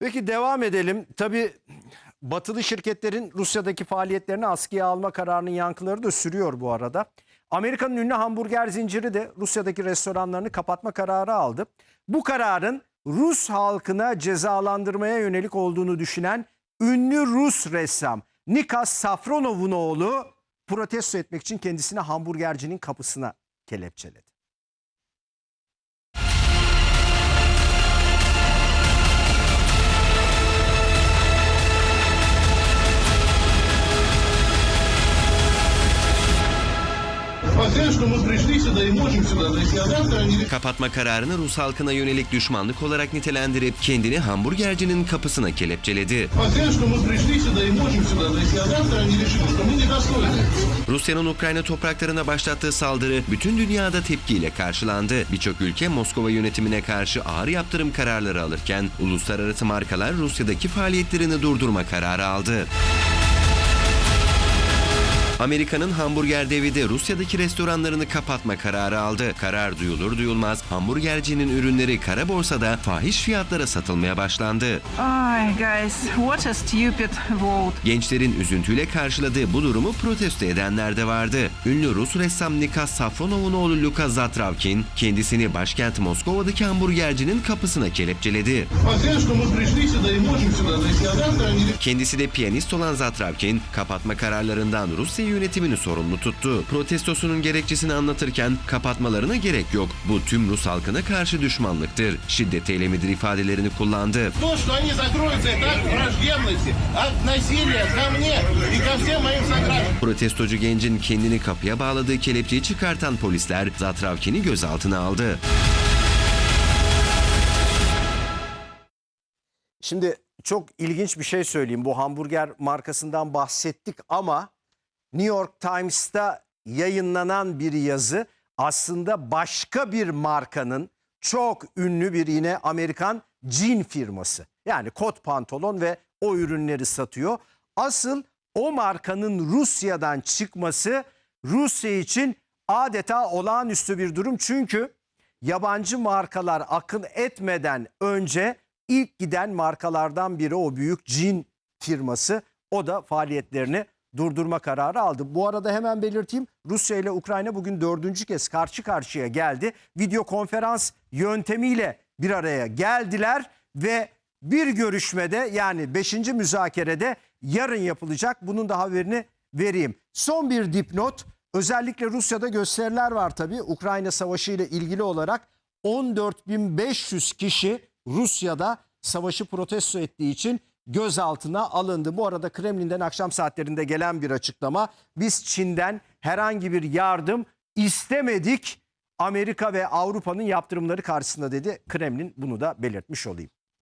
Peki devam edelim. Tabii batılı şirketlerin Rusya'daki faaliyetlerini askıya alma kararının yankıları da sürüyor bu arada. Amerika'nın ünlü hamburger zinciri de Rusya'daki restoranlarını kapatma kararı aldı. Bu kararın Rus halkına cezalandırmaya yönelik olduğunu düşünen ünlü Rus ressam Nikas Safronov'un oğlu protesto etmek için kendisini hamburgercinin kapısına kelepçeledi. Kapatma kararını Rus halkına yönelik düşmanlık olarak nitelendirip kendini hamburgercinin kapısına kelepçeledi. Rusya'nın Ukrayna topraklarına başlattığı saldırı bütün dünyada tepkiyle karşılandı. Birçok ülke Moskova yönetimine karşı ağır yaptırım kararları alırken uluslararası markalar Rusya'daki faaliyetlerini durdurma kararı aldı. Amerika'nın hamburger devi de Rusya'daki restoranlarını kapatma kararı aldı. Karar duyulur duyulmaz hamburgercinin ürünleri kara borsada fahiş fiyatlara satılmaya başlandı. Ay guys, what a stupid world. Gençlerin üzüntüyle karşıladığı bu durumu protesto edenler de vardı. Ünlü Rus ressam Nika Safronov'un oğlu Luka Zatravkin kendisini başkent Moskova'daki hamburgercinin kapısına kelepçeledi. Kendisi de piyanist olan Zatravkin kapatma kararlarından Rusya'yı yönetimini sorumlu tuttu. Protestosunun gerekçesini anlatırken kapatmalarına gerek yok. Bu tüm Rus halkına karşı düşmanlıktır. Şiddet eylemidir ifadelerini kullandı. Protestocu gencin kendini kapıya bağladığı kelepçeyi çıkartan polisler Zatravkin'i gözaltına aldı. Şimdi çok ilginç bir şey söyleyeyim. Bu hamburger markasından bahsettik ama New York Times'ta yayınlanan bir yazı aslında başka bir markanın çok ünlü bir yine Amerikan jean firması. Yani kot pantolon ve o ürünleri satıyor. Asıl o markanın Rusya'dan çıkması Rusya için adeta olağanüstü bir durum. Çünkü yabancı markalar akın etmeden önce ilk giden markalardan biri o büyük jean firması. O da faaliyetlerini durdurma kararı aldı. Bu arada hemen belirteyim Rusya ile Ukrayna bugün dördüncü kez karşı karşıya geldi. Video konferans yöntemiyle bir araya geldiler ve bir görüşmede yani beşinci müzakerede yarın yapılacak. Bunun da haberini vereyim. Son bir dipnot özellikle Rusya'da gösteriler var tabii. Ukrayna Savaşı ile ilgili olarak 14.500 kişi Rusya'da savaşı protesto ettiği için gözaltına alındı. Bu arada Kremlin'den akşam saatlerinde gelen bir açıklama. Biz Çin'den herhangi bir yardım istemedik. Amerika ve Avrupa'nın yaptırımları karşısında dedi. Kremlin bunu da belirtmiş olayım.